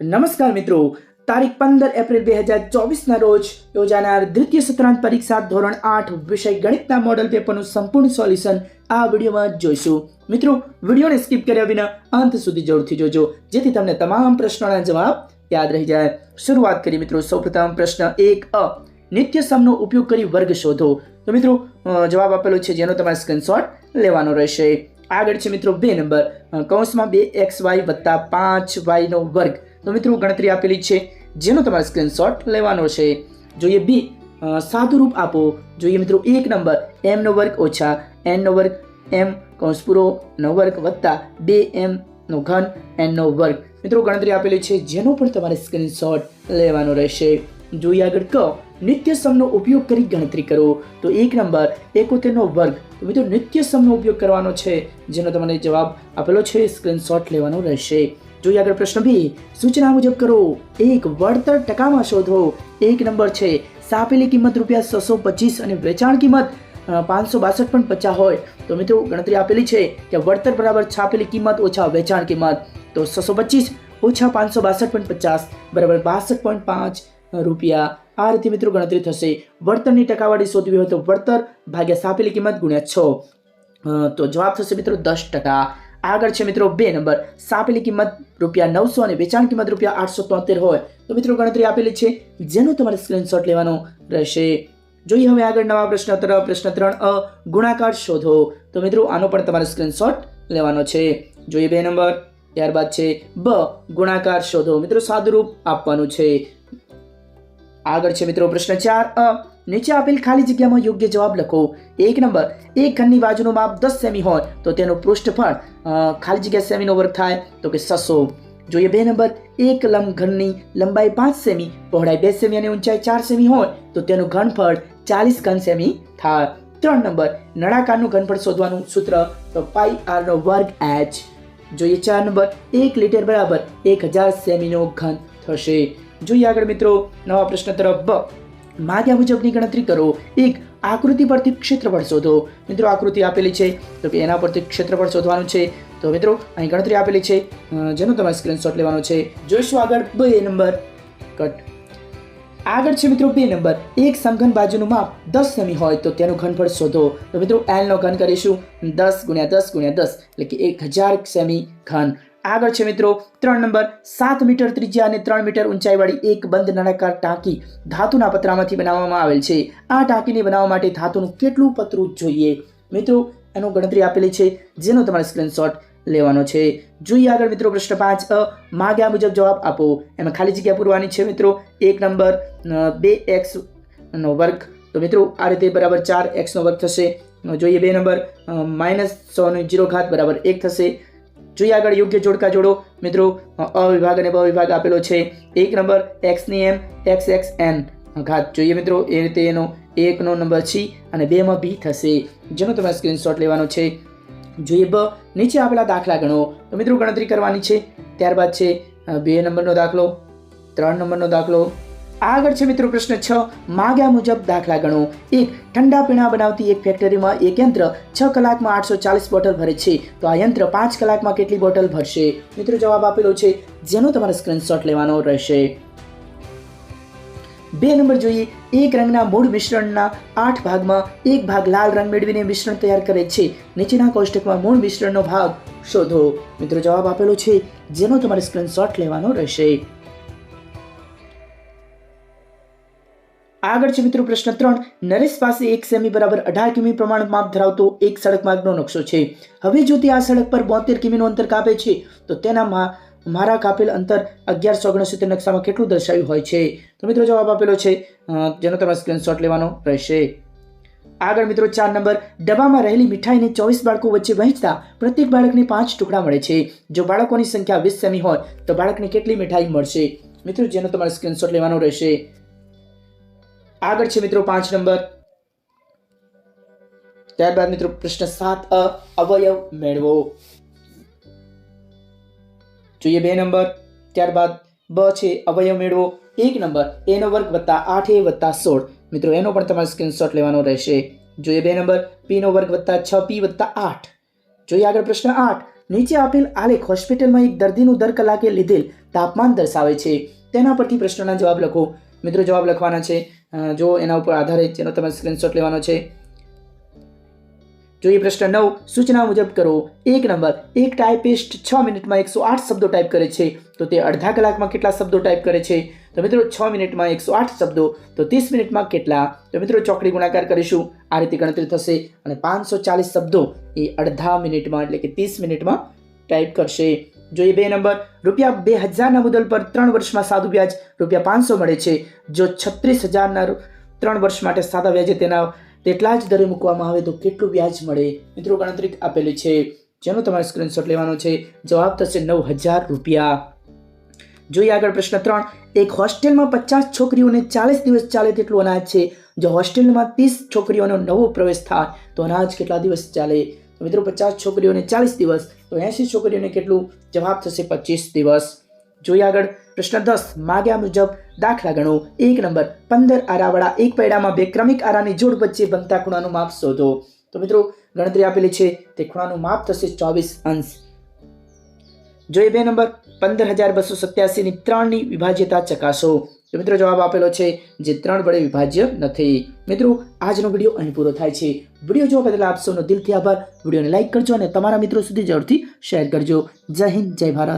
નમસ્કાર મિત્રો. તારીખ પંદર એપ્રિલ બે હજાર ચોવીસના રોજ યોજાનાર દ્વિતીય સત્રાંત પરીક્ષા ધોરણ આઠ વિષય ગણિતના મોડલ પેપરનું સંપૂર્ણ સોલ્યુશન આ વિડીયોમાં જોઈશું. મિત્રો, વિડીયોને સ્કીપ કર્યા વિના અંત સુધી જરૂરથી જોજો, જેથી તમને તમામ પ્રશ્નોના જવાબ યાદ રહી જાય. શરૂઆત કરી મિત્રો, સૌપ્રથમ પ્રશ્ન એક અ, નિત્ય સમનો ઉપયોગ કરી વર્ગ શોધો. તો મિત્રો જવાબ આપેલો છે જેનો તમારે સ્ક્રીનશોટ લેવાનો રહેશે. આગળ છે મિત્રો, બે નંબર. કૌંસમાં બે એક્સ વાય વત્તા પાંચ વાયનો વર્ગ. તો મિત્રો, ગણતરી આપેલી છે, જેનો તમારે સ્ક્રીનશોટ લેવાનો છે. જોઈએ બી સાદુરૂપ આપો. જોઈએ મિત્રો, એક નંબર એમનો વર્ગ ઓછા એનનો વર્ગ, એમ કૌંસ પૂરો નો વર્ગ વત્તા બે એમ નો ઘન એનનો વર્ગ. મિત્રો, ગણતરી આપેલી છે, જેનો પણ તમારે સ્ક્રીનશોટ લેવાનો રહેશે. જોઈએ આગળ કહો નિત્ય સમનો ઉપયોગ કરી ગણતરી કરો. તો એક નંબર, એકોતેરનો વર્ગ. તો મિત્રો નિત્ય સમનો ઉપયોગ કરવાનો છે, જેનો તમને જવાબ આપેલો છે સ્ક્રીનશોટ લેવાનો રહેશે. જોઈએ આગળ પ્રશ્ન બી, સૂચના મુજબ કરો, એક વળતર ટકામાં શોધો, એક નંબર છે, સાપેલી કિંમત રૂપિયા છસો પચીસ અને વેચાણ કિંમત પાંચસો બાસઠ પણ પચાસ હોય. તો મિત્રો, ગણતરી આપેલી છે કે વળતર બરાબર છાપેલી કિંમત ઓછા વેચાણ કિંમત. તો છસો પચીસ ઓછા પાંચસો બાસઠ પોઈન્ટ પચાસ, બરાબર બાસઠ પોઈન્ટ પાંચ રૂપિયા. આ રીતે મિત્રો ગણતરી થશે. વળતરની ટકાવારી શોધવી હોય તો વળતર ભાગ્યા સાપેલી કિંમત ગુણ્યા છ. તો જવાબ થશે મિત્રો દસ ટકા. આગળ છે મિત્રો બે નંબર. સાપેલી કિંમત રૂપિયા નવસો અને વેચાણ કિંમત રૂપિયા આઠસો તોતેર હોય. તો મિત્રો ગણતરી આપેલી છે, જેનો તમારે સ્ક્રીનશોટ લેવાનો રહેશે. જોઈએ હવે આગળ નવા પ્રશ્ન તરફ. પ્રશ્ન ત્રણ, અ, ગુણાકાર શોધો. તો મિત્રો આનો પણ તમારે સ્ક્રીનશોટ લેવાનો છે. જોઈએ બે નંબર. ત્યારબાદ છે, બ, ગુણાકાર શોધો. મિત્રો સાદુરૂપ આપવાનું છે. આગળ છે મિત્રો પ્રશ્ન ચાર, અ નીચે આપેલ ખાલી જગ્યામાં યોગ્ય જવાબ લખો. એક નંબર, એક ઘનની બાજુનું માપ દસ સેમી હોય, તો તેનું પૃષ્ઠફળ ખાલી જગ્યા સેમીનો વર્ગ થાય, તો કે સસો જોઈએ બે નંબર, એક લંબ ઘનની લંબાઈ પાંચ સેમી, પહોળાઈ બે સેમી અને ઊંચાઈ ચાર સેમી હોય, તો તેનું ઘનફળ ચાલીસ ઘન સેમી થાય. ત્રણ નંબર, નળાકારનું ઘનફળ શોધવાનું સૂત્ર, તો પાઈ આર નો વર્ગ એચ જોઈએ ચાર નંબર, એક લીટર બરાબર એક હજાર સેમીનો ઘન થશે. જોઈએ આગળ મિત્રો, નવા પ્રશ્ન તરફ બ. માગ્યા મુજબની ગણતરી કરો. એક આકૃતિ પરથી ક્ષેત્રફળ શોધો. મિત્રો, આકૃતિ આપેલી છે. તો કે એના પરથી ક્ષેત્રફળ શોધવાનું છે. તો મિત્રો, અહીં ગણતરી આપેલી છે. જેનો તમારે સ્ક્રીનશોટ લેવાનો છે. જોઈશું આગળ બે નંબર. કટ આગળ છે મિત્રો બે નંબર. એક સમઘન બાજુનું માપ દસ સેમી હોય તો તેનું ઘનફળ શોધો. તો મિત્રો એલનો ઘન કરીશું. દસ ગુણ્યા દસ ગુણ્યા દસ એટલે કે એક હજાર સેમી ઘન. આગળ છે મિત્રો, ત્રણ નંબર, સાત મીટર ત્રિજ્યા અને ત્રણ મીટર ઊંચાઈવાળી એક બંધ નળાકાર ટાંકી ધાતુના પતરામાંથી બનાવવામાં આવેલ છે. આ ટાંકીને બનાવવા માટે ધાતુનું કેટલું પતરું જોઈએ? મિત્રો, એનો ગણતરી આપેલી છે, જેનો તમારે સ્ક્રીનશોટ લેવાનો છે. જોઈએ આગળ મિત્રો પ્રશ્ન પાંચ માગ્યા મુજબ જવાબ આપો. એમાં ખાલી જગ્યા પૂરવાની છે મિત્રો. એક નંબર બે એક્સ નો વર્ગ. તો મિત્રો, આ રીતે બરાબર ચાર એક્સનો વર્ગ થશે. જોઈએ બે નંબર માઇનસ સો નો જીરો ઘાત બરાબર એક થશે. જોઈએ આગળ યોગ્ય જોડકા જોડો. મિત્રો, અ અ વિભાગ અને બ વિભાગ આપેલો છે. એક નંબર એક્સની એમ એક્સ એક્સ એન ઘાત જોઈએ મિત્રો, એ રીતે એનો એકનો નંબર છે અને બેમાં બી થશે. જેનો તમારે સ્ક્રીનશોટ લેવાનો છે. જોઈએ બ, નીચે આપેલા દાખલા ગણો. તો મિત્રો, ગણતરી કરવાની છે. ત્યારબાદ છે બે નંબરનો દાખલો, ત્રણ નંબરનો દાખલો આગળ છે મિત્રો પ્રશ્ન છ. માગ્યા મુજબ દાખલા ગણો. એક, ઠંડા પીણા બનાવતી એક ફેક્ટરીમાં એક યંત્ર છ કલાકમાં આઠસો ચાલીસ બોટલ ભરે છે. તો આ યંત્ર પાંચ કલાકમાં કેટલી બોટલ ભરશે? મિત્રો જવાબ આપેલો છે, જેનો તમારે સ્ક્રીનશોટ લેવાનો રહેશે. બે નંબર જોઈએ. એક રંગના મૂળ મિશ્રણના આઠ ભાગમાં એક ભાગ લાલ રંગ મેળવીને મિશ્રણ તૈયાર કરે છે. નીચેના કોષ્ટકમાં મૂળ મિશ્રણનો ભાગ શોધો. મિત્રો જવાબ આપેલો છે, જેનો તમારે સ્ક્રીનશોટ લેવાનો રહેશે. આગળ છે મિત્રો પ્રશ્ન ત્રણ. નરેશ પાસે એક સેમી બરાબર અઢાર કિમી પ્રમાણ માપ ધરાવતો એક સડક માર્ગનો નકશો છે. હવે જો તે આ સડક પર બોતેર કિમીનું અંતર કાપે છે, તો તેનામાં મારા કાપેલ અંતર અગિયારસો ઓગણસિત્તેર નકશામાં કેટલું દર્શાવ્યું હોય છે? તો મિત્રો જવાબ આપેલો છે જેનો તમારે સ્ક્રીનશોટ લેવાનો રહેશે. આગળ મિત્રો ચાર નંબર. ડબ્બામાં રહેલી મીઠાઈને ચોવીસ બાળકો વચ્ચે વહેંચતા પ્રત્યેક બાળકને પાંચ ટુકડા મળે છે. જો બાળકોની સંખ્યા વીસ સેમી હોય, તો બાળકને કેટલી મીઠાઈ મળશે? મિત્રો જેનો તમારે સ્ક્રીનશોટ લેવાનો રહેશે. આગળ છે મિત્રો પાંચ નંબર. ત્યારબાદ મિત્રો પ્રશ્ન સાત, અ, અવયવ મેળવો. જોઈએ બે નંબર. ત્યારબાદ બ છે, અવયવ મેળવો. એક નંબર, એનો વર્ગ વત્તા આઠ એ વત્તા સોળ. મિત્રો, એનો પણ તમારે સ્ક્રીનશોટ લેવાનો રહેશે. જોઈએ બે નંબર પી નો વર્ગ વત્તા છ પી વત્તા આઠ. જોઈએ આગળ પ્રશ્ન આઠ. નીચે આપેલ આલેખ હોસ્પિટલમાં એક દર્દીનું દર કલાકે લીધેલ તાપમાન દર્શાવે છે. તેના પરથી પ્રશ્નના જવાબ લખો. મિત્રો જવાબ લખવાના છે. જો એના ઉપર આધારિત જેનો તમે સ્ક્રીનશોટ લેવાનો છે. જોઈએ પ્રશ્ન નવ, સૂચના મુજબ કરો. એક નંબર, એક ટાઈપિસ્ટ છ મિનિટમાં એકસો આઠ શબ્દો ટાઈપ કરે છે. તો તે અડધા કલાકમાં કેટલા શબ્દો ટાઈપ કરે છે? તો મિત્રો છ મિનિટમાં એકસો આઠ શબ્દો, તો ત્રીસ મિનિટમાં કેટલા? તો મિત્રો ચોકડી ગુણાકાર કરીશું. આ રીતે ગણતરી થશે અને પાંચસો ચાલીસ શબ્દો એ અડધા મિનિટમાં એટલે કે ત્રીસ મિનિટમાં ટાઈપ કરશે. જોઈએ બે નંબર, રૂપિયા બે હજારના મુદલ પર ત્રણ વર્ષમાં સાદું વ્યાજ રૂપિયા પાંચસો મળે છે. જો છત્રીસ હજારના ત્રણ વર્ષ માટે સાદા વ્યાજે તેના તેટલા જ દરે મૂકવામાં આવે તો કેટલું વ્યાજ મળે? મિત્રો, ગણતરી આપેલી છે. જેનો તમારે સ્ક્રીનશોટ લેવાનો છે. જવાબ થશે નવ હજાર રૂપિયા. જોઈએ આગળ પ્રશ્ન ત્રણ. એક હોસ્ટેલમાં પચાસ છોકરીઓને ચાલીસ દિવસ ચાલે તેટલું અનાજ છે. જો હોસ્ટેલમાં ત્રીસ છોકરીઓનો નવો પ્રવેશ થાય તો અનાજ કેટલા દિવસ ચાલે? તો મિત્રો પચાસ છોકરીઓને ચાલીસ દિવસ, તો એંશી છોકરીઓને કેટલું? જવાબ થશે પચીસ દિવસ. જોઈએ આગળ, પ્રશ્ન દસ માગ્યા મુજબ દાખલા ગણો. એક નંબર, પંદર આરાવાળા એક પૈડામાં બે ક્રમિક આરાની જોડ વચ્ચે બનતા ખૂણાનું માપ શોધો. તો મિત્રો, ગણતરી આપેલી છે, તે ખૂણાનું માપ થશે ચોવીસ અંશ. જોઈએ બે નંબર, પંદર હજાર બસો સત્યાસીની ત્રણની વિભાજ્યતા ચકાસો. તો મિત્રો જવાબ આપેલો છે જે ત્રણ વડે વિભાજ્ય નથી. મિત્રો, આજનો વીડિયો અહીં પૂરો થાય છે. વીડિયો જોવા બદલ આપ દિલથી આભાર. વિડીયોને લાઇક કરજો અને તમારા મિત્રો સુધી જરૂરથી શેર કરજો. જય હિન્દ, જય ભારત.